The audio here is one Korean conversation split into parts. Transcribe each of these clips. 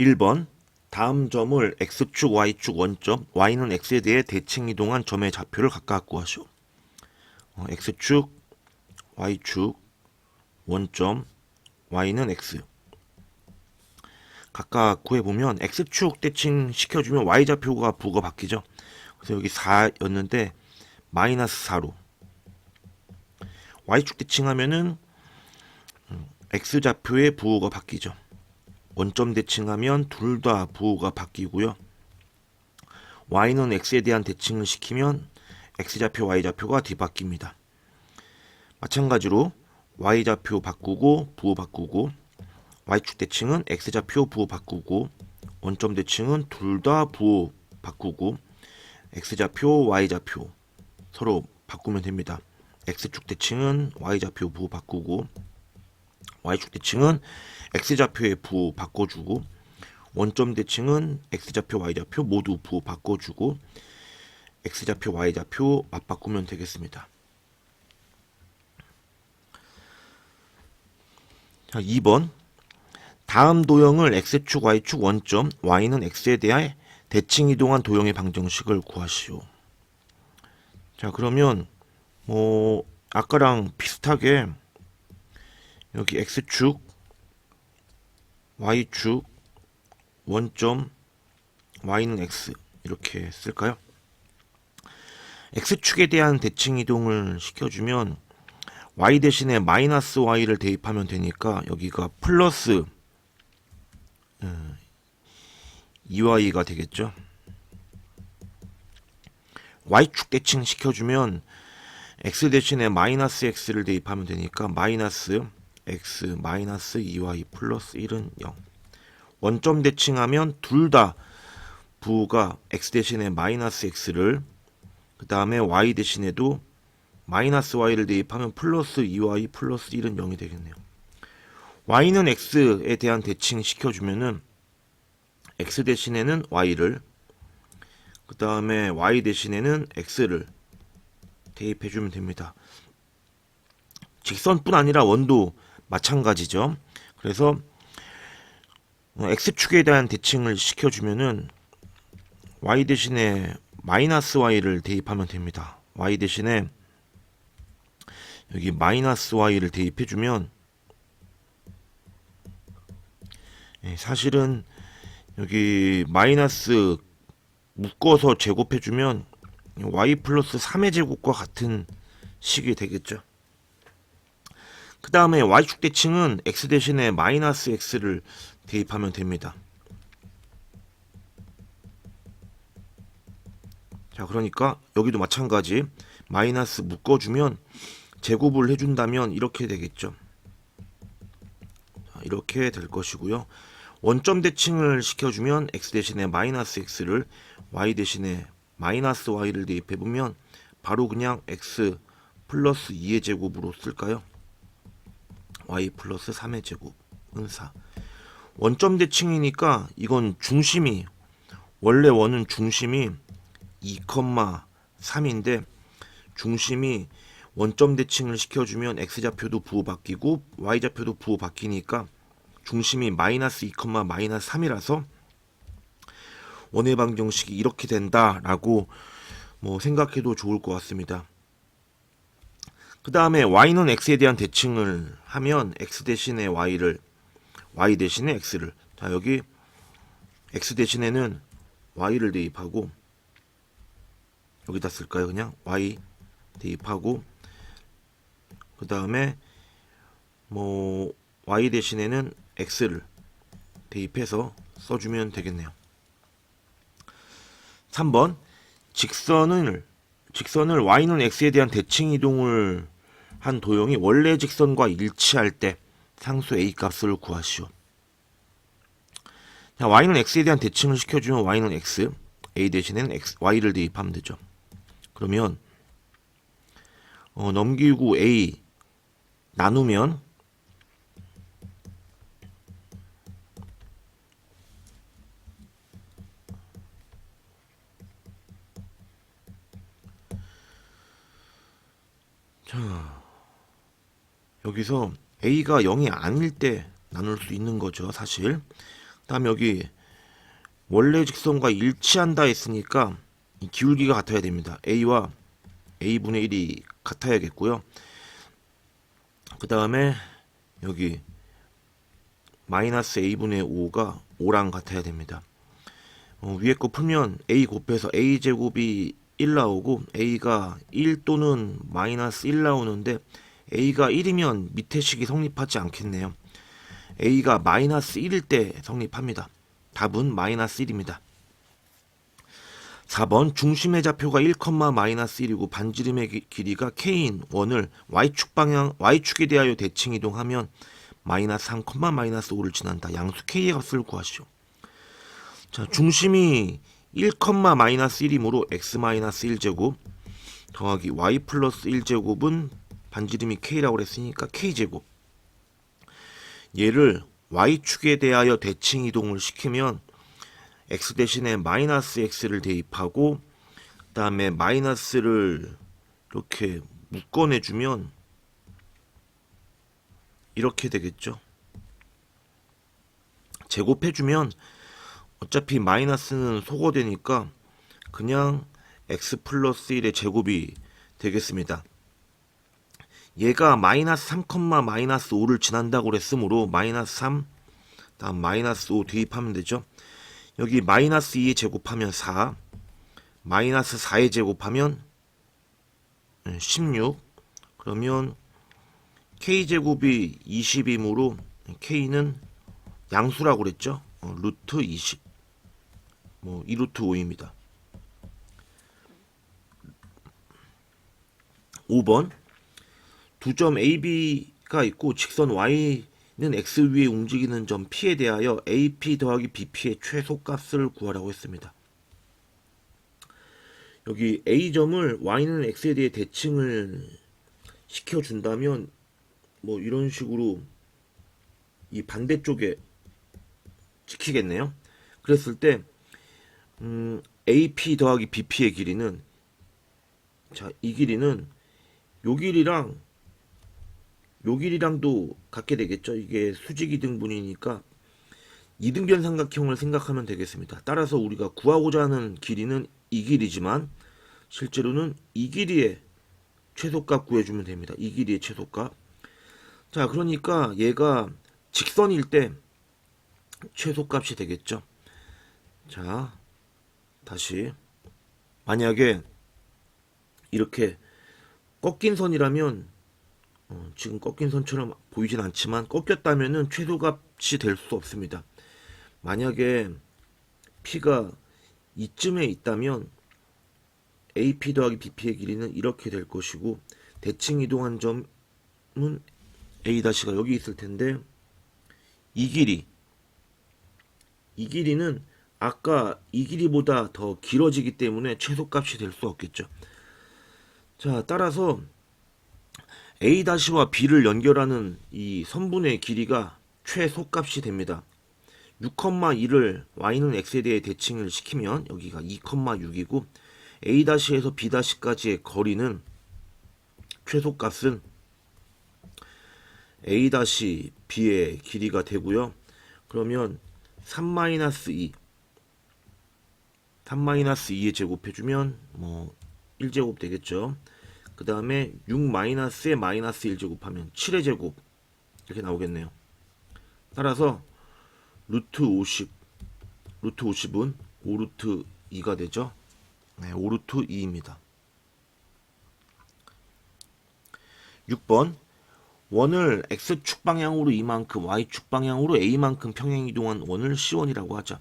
1번 다음 점을 x축, y축 원점, y는 x에 대해 대칭 이동한 점의 좌표를 각각 구하시오. 어, x축, y축, 원점, y는 x. 각각 구해보면 x축 대칭 시켜주면 y좌표가 부호가 바뀌죠. 그래서 여기 4였는데 마이너스 4로 y축 대칭하면은 음, x좌표의 부호가 바뀌죠. 원점 대칭하면 둘 다 부호가 바뀌고요. y는 x에 대한 대칭을 시키면 x좌표, y좌표가 뒤바뀝니다. 마찬가지로 y좌표 바꾸고 부호 바꾸고 y축 대칭은 x좌표 부호 바꾸고 원점 대칭은 둘 다 부호 바꾸고 x좌표, y좌표 서로 바꾸면 됩니다. x축 대칭은 y좌표 부호 바꾸고 y축 대칭은 x좌표의 부호 바꿔주고 원점 대칭은 x좌표, y좌표 모두 부호 바꿔주고 x좌표, y좌표 맞바꾸면 되겠습니다. 자, 2번 다음 도형을 x축, y축 원점, y는 x에 대해 대칭 이동한 도형의 방정식을 구하시오. 자, 그러면 뭐 아까랑 비슷하게 여기 x축, y축, 원점, y는 x 이렇게 쓸까요? x축에 대한 대칭 이동을 시켜주면 y 대신에 마이너스 y를 대입하면 되니까 여기가 플러스 2y가 되겠죠. y축 대칭 시켜주면 x 대신에 마이너스 x를 대입하면 되니까 마이너스 x 마이너스 2y 플러스 1은 0. 원점 대칭하면 둘 다 부호가 x 대신에 마이너스 x를 그 다음에 y 대신에도 마이너스 y를 대입하면 플러스 2y 플러스 1은 0이 되겠네요. y는 x에 대한 대칭 시켜주면은 x 대신에는 y를 그 다음에 y 대신에는 x를 대입해주면 됩니다. 직선뿐 아니라 원도 마찬가지죠. 그래서 어, x축에 대한 대칭을 시켜주면은 y 대신에 마이너스 y를 대입하면 됩니다. y 대신에 여기 마이너스 y를 대입해주면 예, 사실은 여기 마이너스 묶어서 제곱해주면 y 플러스 3의 제곱과 같은 식이 되겠죠. 그 다음에 y축 대칭은 x 대신에 마이너스 x를 대입하면 됩니다. 자 그러니까 여기도 마찬가지 마이너스 묶어주면 제곱을 해준다면 이렇게 되겠죠. 자, 이렇게 될 것이고요. 원점 대칭을 시켜주면 x 대신에 마이너스 x를 y 대신에 마이너스 y를 대입해보면 바로 그냥 x 플러스 2의 제곱으로 쓸까요? Y 플러스 3의 제곱은 4 원점 대칭이니까 이건 중심이 원래 원은 중심이 2,3인데 중심이 원점 대칭을 시켜주면 x좌표도 부호 바뀌고 y좌표도 부호 바뀌니까 중심이 마이너스 2, 마이너스 3이라서 원의 방정식이 이렇게 된다라고 뭐 생각해도 좋을 것 같습니다. 그 다음에 y는 x에 대한 대칭을 하면 x 대신에 y를 y 대신에 x를 자 여기 x 대신에는 y를 대입하고 여기다 쓸까요 그냥 y 대입하고 그 다음에 뭐 y 대신에는 x를 대입해서 써주면 되겠네요. 3번 직선을 직선을 y는 x에 대한 대칭 이동을 한 도형이 원래 직선과 일치할 때 상수 a 값을 구하시오. 자, y는 x에 대한 대칭을 시켜주면 y는 x, a 대신에는 x, y를 대입하면 되죠. 그러면 어, 넘기고 a 나누면 자 여기서 a가 0이 아닐 때 나눌 수 있는 거죠 사실 다음 여기 원래 직선과 일치한다 했으니까 이 기울기가 같아야 됩니다. a와 a분의 1이 같아야겠고요. 그 다음에 여기 마이너스 a분의 5가 5랑 같아야 됩니다. 어, 위에 거 풀면 a 곱해서 a 제곱이 1 나오고 a가 1 또는 마이너스 1 나오는데 a가 1이면 밑에 식이 성립하지 않겠네요. a가 마이너스 1일 때 성립합니다. 답은 마이너스 1입니다. 4번 중심의 좌표가 1, 마이너스 1이고 반지름의 기- 길이가 k인 원을 y축 방향 y축에 대하여 대칭 이동하면 마이너스 3, 마이너스 5를 지난다. 양수 k의 값을 구하시오. 자, 중심이 1, 마이너스 1이므로 x 마이너스 1제곱 더하기 y 플러스 1제곱은 반지름이 k라고 그랬으니까 k제곱 얘를 y축에 대하여 대칭 이동을 시키면 x 대신에 마이너스 x를 대입하고 그 다음에 마이너스를 이렇게 묶어내 주면 이렇게 되겠죠. 제곱해 주면 어차피 마이너스는 소거되니까 그냥 x 플러스 1의 제곱이 되겠습니다. 얘가 마이너스 3, 마이너스 5를 지난다고 그랬으므로 마이너스 3 다음 마이너스 5 대입하면 되죠. 여기 마이너스 2에 제곱하면 4 마이너스 4에 제곱하면 16 그러면 k제곱이 20이므로 k는 양수라고 그랬죠. 어, 루트 20 뭐 2루트 5입니다. 5번 두 점 AB가 있고 직선 Y는 X 위에 움직이는 점 P에 대하여 AP 더하기 BP의 최소값을 구하라고 했습니다. 여기 A점을 Y는 X에 대해 대칭을 시켜준다면 뭐 이런 식으로 이 반대쪽에 찍히겠네요. 그랬을 때 음, AP 더하기 BP의 길이는 자, 이 길이는 요 길이랑 요 길이랑도 같게 되겠죠. 이게 수직 이등분이니까 이등변 삼각형을 생각하면 되겠습니다. 따라서 우리가 구하고자 하는 길이는 이 길이지만 실제로는 이 길이의 최소값 구해주면 됩니다. 이 길이의 최소값. 자, 그러니까 얘가 직선일 때 최소값이 되겠죠. 자, 다시 만약에 이렇게 꺾인 선이라면 어, 지금 꺾인 선처럼 보이진 않지만 꺾였다면은 최소값이 될 수 없습니다. 만약에 P가 이쯤에 있다면 AP 더하기 BP의 길이는 이렇게 될 것이고 대칭 이동한 점은 A-가 여기 있을 텐데 이 길이 이 길이는 아까 이 길이보다 더 길어지기 때문에 최소값이 될 수 없겠죠. 자, 따라서 A-와 B를 연결하는 이 선분의 길이가 최소값이 됩니다. 6,2를 y는 x에 대해 대칭을 시키면 여기가 2,6이고 A-에서 B-까지의 거리는 최소값은 A-B의 길이가 되고요. 그러면 3-2 3-2에 제곱해주면 뭐 1제곱 되겠죠. 그 다음에 6-에 마이너스 1제곱하면 7의 제곱 이렇게 나오겠네요. 따라서 루트 50 루트 50은 5루트 2가 되죠. 네, 5루트 2입니다. 6번 원을 x축 방향으로 이만큼 y축 방향으로 a만큼 평행 이동한 원을 C1이라고 하자.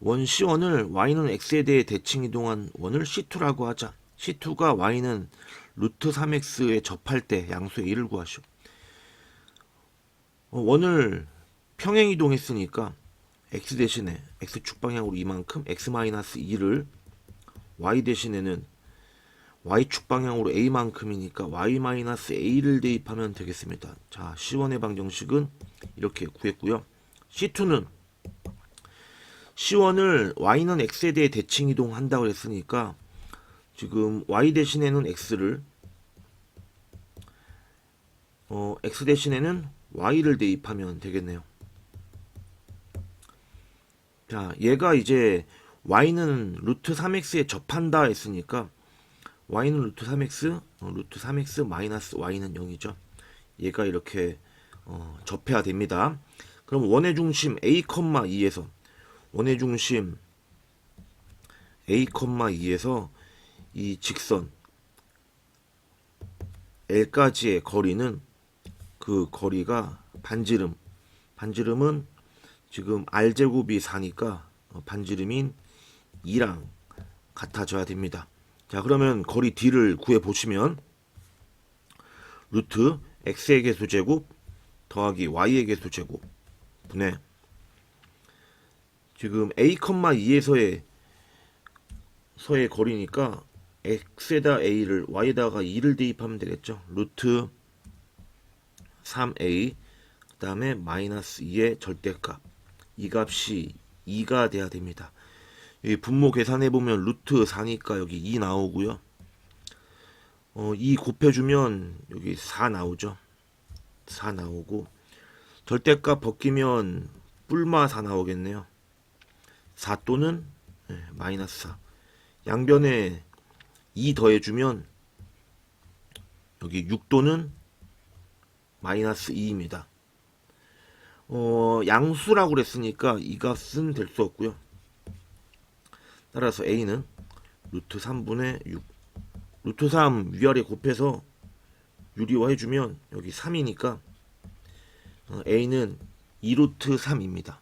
원 C1을 y는 x에 대해 대칭 이동한 원을 C2라고 하자. C2가 y는 루트 3x에 접할 때 양수의 1을 구하시오. 어, 원을 평행 이동했으니까 x 대신에 x축 방향으로 이만큼 x-2를 y 대신에는 y축 방향으로 a만큼이니까 y-a를 대입하면 되겠습니다. 자, C1의 방정식은 이렇게 구했고요. C2는 C1을 y는 x에 대해 대칭 이동한다고 했으니까 지금 y 대신에는 x를 어, x 대신에는 y를 대입하면 되겠네요. 자, 얘가 이제 y는 루트 3x에 접한다 했으니까 y는 루트 3x, 어, 루트 3x 마이너스 y는 0이죠. 얘가 이렇게 어, 접해야 됩니다. 그럼 원의 중심 a, 2에서 원의 중심 a, 2에서 이 직선 L까지의 거리는 그 거리가 반지름 반지름은 지금 R제곱이 4니까 어, 반지름인 2랑 같아져야 됩니다. 자 그러면 거리 D를 구해 보시면 루트 X의 개수제곱 더하기 Y의 개수제곱 분의 지금 A, 2에서의 서의 거리니까 x에다 a를 y에다가 2를 대입하면 되겠죠. 루트 3a 그 다음에 마이너스 2의 절대값 이 값이 2가 돼야 됩니다. 이 분모 계산해 보면 루트 4니까 여기 2 나오고요. 어, 2 곱해주면 여기 4 나오죠. 4 나오고 절대값 벗기면 뿔마 4 나오겠네요. 4 또는 네, 마이너스 4 양변에 2 더해주면 여기 6도는 마이너스 2입니다. 어, 양수라고 그랬으니까 이 값은 될 수 없고요. 따라서 a는 루트 3분의 6 루트 3 위아래 곱해서 유리화 해주면 여기 3이니까 어, a는 2루트 3입니다.